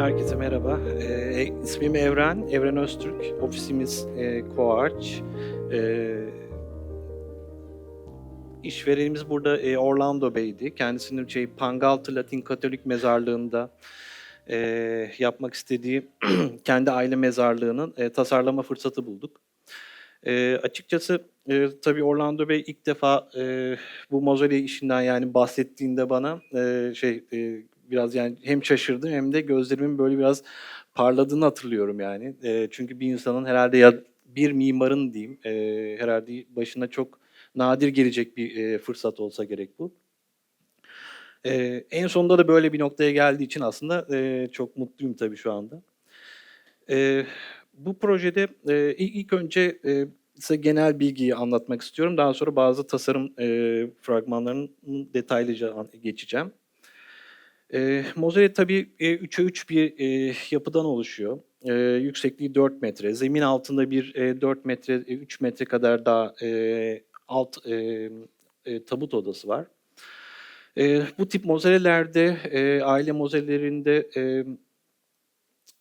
Herkese merhaba. Ee, ismim Evren, Evren Öztürk. Ofisimiz e, Koağaç. Ee, işverenimiz burada e, Orlando Bey'di. Kendisinin şey Pangaltı Latin Katolik Mezarlığı'nda e, yapmak istediği kendi aile mezarlığının e, tasarlama fırsatı bulduk. E, açıkçası e, tabii Orlando Bey ilk defa e, bu mozolye işinden yani bahsettiğinde bana e, şey e, biraz yani hem şaşırdım hem de gözlerimin böyle biraz parladığını hatırlıyorum yani. E, çünkü bir insanın herhalde ya bir mimarın diyeyim e, herhalde başına çok nadir gelecek bir e, fırsat olsa gerek bu. E, en sonunda da böyle bir noktaya geldiği için aslında e, çok mutluyum tabii şu anda. E, bu projede e, ilk, önce e, size genel bilgiyi anlatmak istiyorum. Daha sonra bazı tasarım e, fragmanlarının detaylıca geçeceğim. E, mozaiği tabii e, 3'e 3 bir e, yapıdan oluşuyor. E, yüksekliği 4 metre. Zemin altında bir e, 4 metre, e, 3 metre kadar daha e, alt e, e, tabut odası var. E, bu tip mozelelerde, e, aile mozellerinde e,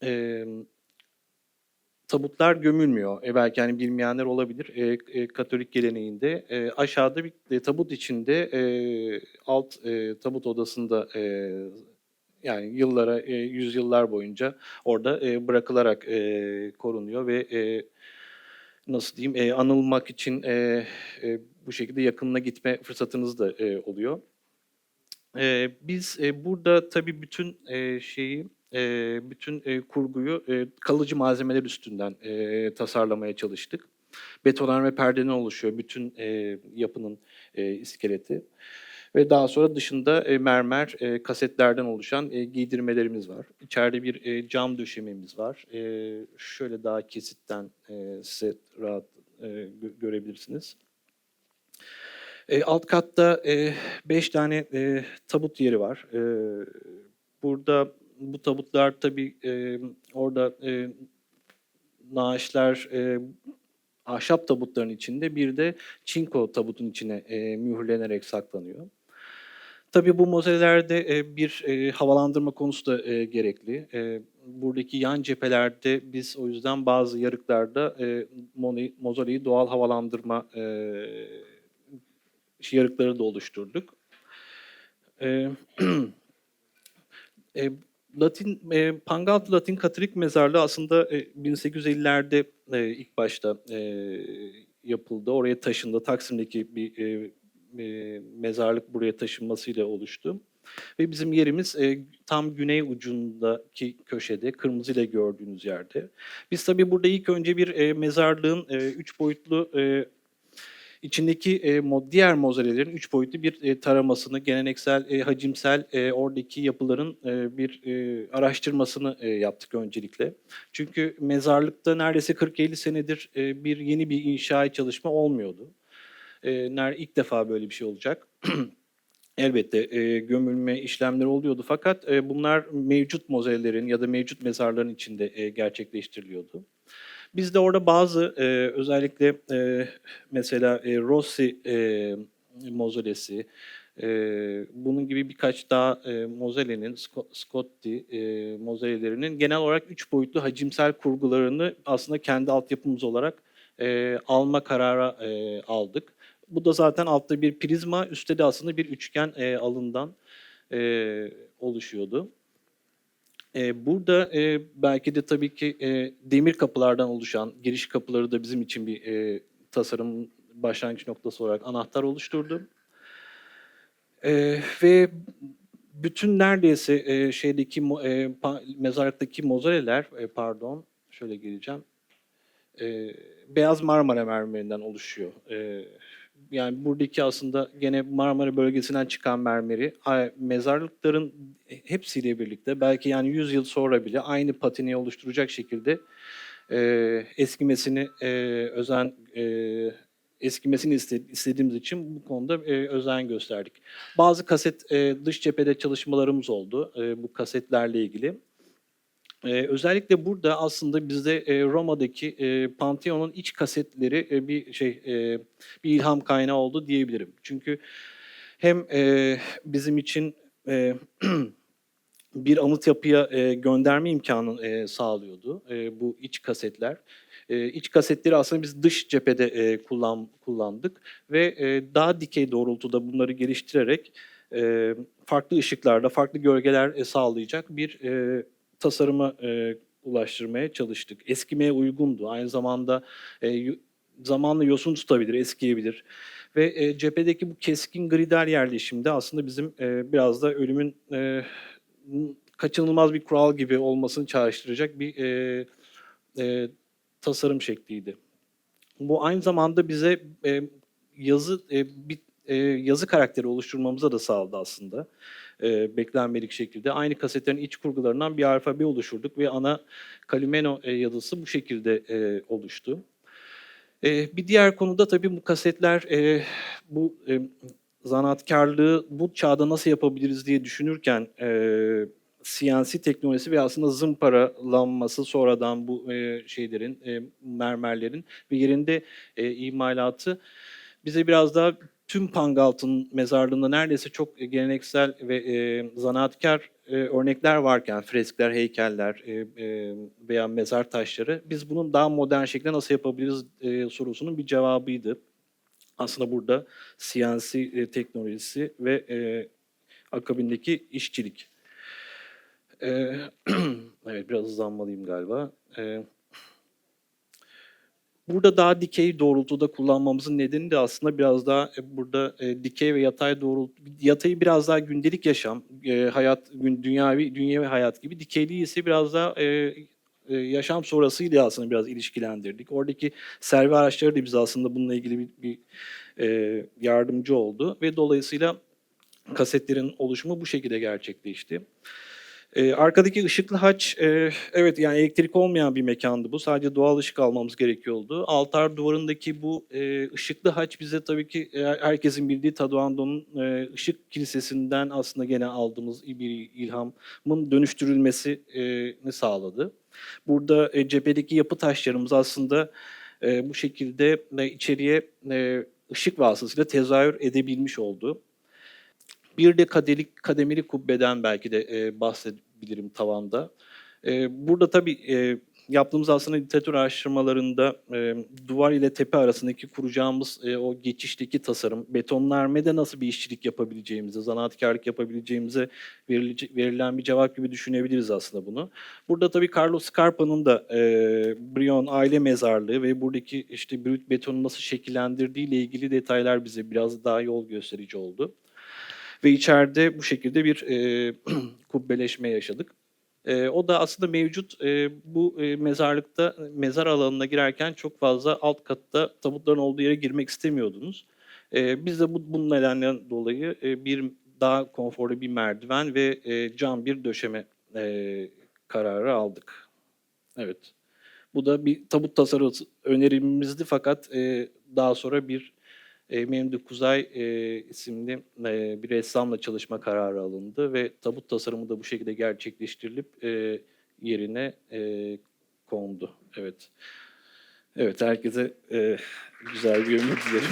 e, tabutlar gömülmüyor. E, belki hani bilmeyenler olabilir. E, e, Katolik geleneğinde e, aşağıda bir e, tabut içinde e, alt e, tabut odasında e, yani yıllara, e, yüzyıllar boyunca orada e, bırakılarak e, korunuyor ve e, nasıl diyeyim e, anılmak için e, e, bu şekilde yakınına gitme fırsatınız da e, oluyor. E, biz e, burada tabii bütün e, şeyi, e, bütün e, kurguyu e, kalıcı malzemeler üstünden e, tasarlamaya çalıştık. Betonarme perdeden oluşuyor bütün e, yapının e, iskeleti. Ve daha sonra dışında e, mermer e, kasetlerden oluşan e, giydirmelerimiz var. İçeride bir e, cam döşememiz var. E, şöyle daha kesitten e, size rahat e, gö- görebilirsiniz. E, alt katta 5 tane e, tabut yeri var. E, burada bu tabutlar tabii e, orada e, naaşlar e, ahşap tabutların içinde bir de çinko tabutun içine e, mühürlenerek saklanıyor. Tabii bu mozelelerde e, bir e, havalandırma konusu da e, gerekli. E, buradaki yan cephelerde biz o yüzden bazı yarıklarda e, mozoleyi doğal havalandırma e, yarıkları da oluşturduk. E, e, Latin e, Pangaltı Latin Katolik Mezarlığı aslında e, 1850'lerde e, ilk başta e, yapıldı. Oraya taşındı. Taksim'deki bir e, e, mezarlık buraya taşınmasıyla oluştu. Ve bizim yerimiz e, tam güney ucundaki köşede, kırmızıyla gördüğünüz yerde. Biz tabii burada ilk önce bir e, mezarlığın e, üç boyutlu e, içindeki e, mo- diğer mozolelerin üç boyutlu bir e, taramasını, geleneksel, e, hacimsel e, oradaki yapıların e, bir e, araştırmasını e, yaptık öncelikle. Çünkü mezarlıkta neredeyse 40-50 senedir e, bir yeni bir inşaat çalışma olmuyordu. E, ilk defa böyle bir şey olacak. Elbette e, gömülme işlemleri oluyordu fakat e, bunlar mevcut mozellerin ya da mevcut mezarların içinde e, gerçekleştiriliyordu. Biz de orada bazı e, özellikle e, mesela e, Rossi e, mozolesi, e, bunun gibi birkaç daha e, mozelenin, Sco- Scotti e, mozellerinin genel olarak üç boyutlu hacimsel kurgularını aslında kendi altyapımız olarak e, alma kararı e, aldık. Bu da zaten altta bir prizma, üstte de aslında bir üçgen e, alından e, oluşuyordu. E, burada e, belki de tabii ki e, demir kapılardan oluşan giriş kapıları da bizim için bir e, tasarım başlangıç noktası olarak anahtar oluşturdu. E, ve bütün neredeyse şeydeki mezarlıktaki mozoleler, e, pardon, şöyle geleceğim, e, beyaz Marmara mermerinden oluşuyor. Yani buradaki aslında gene Marmara bölgesinden çıkan mermeri mezarlıkların hepsiyle birlikte belki yani 100 yıl sonra bile aynı patini oluşturacak şekilde e, eskimesini e, özen e, eskimesini iste- istediğimiz için bu konuda e, özen gösterdik. Bazı kaset e, dış cephede çalışmalarımız oldu e, bu kasetlerle ilgili. Ee, özellikle burada aslında bizde e, Roma'daki e, Pantheon'un iç kasetleri e, bir şey e, bir ilham kaynağı oldu diyebilirim. Çünkü hem e, bizim için e, bir anıt yapıya e, gönderme imkanı e, sağlıyordu e, bu iç kasetler. E, iç kasetleri aslında biz dış cephede e, kullan, kullandık ve e, daha dikey doğrultuda bunları geliştirerek e, farklı ışıklarda, farklı gölgeler e, sağlayacak bir e, tasarıma e, ulaştırmaya çalıştık. Eskimeye uygundu. Aynı zamanda e, zamanla yosun tutabilir, eskiyebilir. Ve e, cephedeki bu keskin gridal yerleşimde aslında bizim e, biraz da ölümün e, kaçınılmaz bir kural gibi olmasını çağrıştıracak bir e, e, tasarım şekliydi. Bu aynı zamanda bize e, yazı e, bir e, yazı karakteri oluşturmamıza da sağladı aslında. E, beklenmedik şekilde. Aynı kasetlerin iç kurgularından bir alfabe oluşturduk ve ana Calimeno e, yazısı bu şekilde e, oluştu. E, bir diğer konuda tabii bu kasetler e, bu e, zanaatkarlığı bu çağda nasıl yapabiliriz diye düşünürken e, CNC teknolojisi ve aslında zımparalanması sonradan bu e, şeylerin, e, mermerlerin ve yerinde e, imalatı bize biraz daha tüm Pangalt'ın mezarlığında neredeyse çok geleneksel ve e, zanaatkar e, örnekler varken, freskler, heykeller e, e, veya mezar taşları, biz bunun daha modern şekilde nasıl yapabiliriz e, sorusunun bir cevabıydı. Aslında burada CNC e, teknolojisi ve e, akabindeki işçilik. E, evet, biraz hızlanmalıyım galiba. E, Burada daha dikey doğrultuda kullanmamızın nedeni de aslında biraz daha e, burada e, dikey ve yatay doğrultu, yatayı biraz daha gündelik yaşam, e, hayat, dünyavi, dünyevi hayat gibi, dikeyliği ise biraz daha e, yaşam sonrasıyla aslında biraz ilişkilendirdik. Oradaki servi araçları da bize aslında bununla ilgili bir, bir yardımcı oldu ve dolayısıyla kasetlerin oluşumu bu şekilde gerçekleşti. Ee, arkadaki ışıklı haç, e, evet yani elektrik olmayan bir mekandı bu. Sadece doğal ışık almamız gerekiyordu. Altar duvarındaki bu e, ışıklı haç bize tabii ki e, herkesin bildiği Taduando'nun e, ışık kilisesinden aslında gene aldığımız bir ilhamın dönüştürülmesini sağladı. Burada e, cephedeki yapı taşlarımız aslında e, bu şekilde e, içeriye e, ışık vasıtasıyla tezahür edebilmiş oldu. Bir de kadelik, kademeli kubbeden belki de e, bahsedebilirim tavanda. E, burada tabii e, yaptığımız aslında literatür araştırmalarında e, duvar ile tepe arasındaki kuracağımız e, o geçişteki tasarım, betonlarmede nasıl bir işçilik yapabileceğimizi, zanaatkarlık yapabileceğimize verilecek, verilen bir cevap gibi düşünebiliriz aslında bunu. Burada tabii Carlos Scarpa'nın da e, Brion aile mezarlığı ve buradaki işte brüt betonu nasıl şekillendirdiği ile ilgili detaylar bize biraz daha yol gösterici oldu. Ve içeride bu şekilde bir e, kubbeleşme yaşadık. E, o da aslında mevcut e, bu e, mezarlıkta mezar alanına girerken çok fazla alt katta tabutların olduğu yere girmek istemiyordunuz. E, biz de bu, bunun nedeninden dolayı e, bir daha konforlu bir merdiven ve e, cam bir döşeme e, kararı aldık. Evet. Bu da bir tabut tasarısı önerimizdi fakat e, daha sonra bir e, Memduh Kuzay e, isimli e, bir ressamla çalışma kararı alındı ve tabut tasarımı da bu şekilde gerçekleştirilip e, yerine e, kondu. Evet. Evet, herkese e, güzel bir ömür dilerim.